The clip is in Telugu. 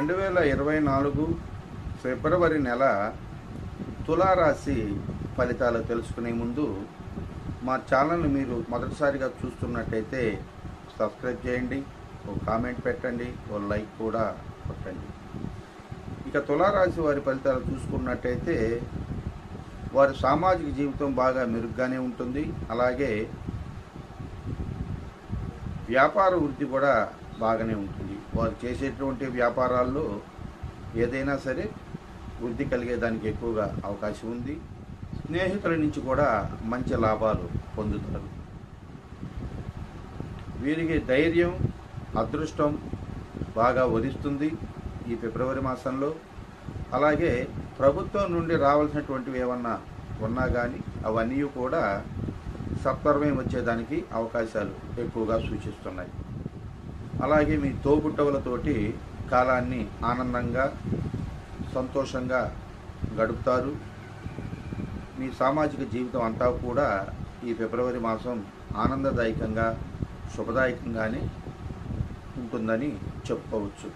రెండు వేల ఇరవై నాలుగు ఫిబ్రవరి నెల తులారాశి ఫలితాలు తెలుసుకునే ముందు మా ఛానల్ని మీరు మొదటిసారిగా చూస్తున్నట్టయితే సబ్స్క్రైబ్ చేయండి ఓ కామెంట్ పెట్టండి ఓ లైక్ కూడా కొట్టండి. ఇక తులారాశి వారి ఫలితాలు చూసుకున్నట్టయితే వారి సామాజిక జీవితం బాగా మెరుగ్గానే ఉంటుంది. అలాగే వ్యాపార వృద్ధి కూడా బాగానే ఉంటుంది. వారు చేసేటువంటి వ్యాపారాల్లో ఏదైనా సరే వృద్ధి కలిగేదానికి ఎక్కువగా అవకాశం ఉంది. స్నేహితుల నుంచి కూడా మంచి లాభాలు పొందుతారు. వీరికి ధైర్యం అదృష్టం బాగా వరిస్తుంది ఈ ఫిబ్రవరి మాసంలో. అలాగే ప్రభుత్వం నుండి రావాల్సినటువంటివి ఏమన్నా ఉన్నా కానీ అవన్నీ కూడా సత్వరమే వచ్చేదానికి అవకాశాలు ఎక్కువగా సూచిస్తున్నాయి. అలాగే మీ తోబుట్టవులతోటి కాలాన్ని ఆనందంగా సంతోషంగా గడుపుతారు. మీ సామాజిక జీవితం అంతా కూడా ఈ ఫిబ్రవరి మాసం ఆనందదాయకంగా శుభదాయకంగానే ఉంటుందని చెప్పుకోవచ్చు.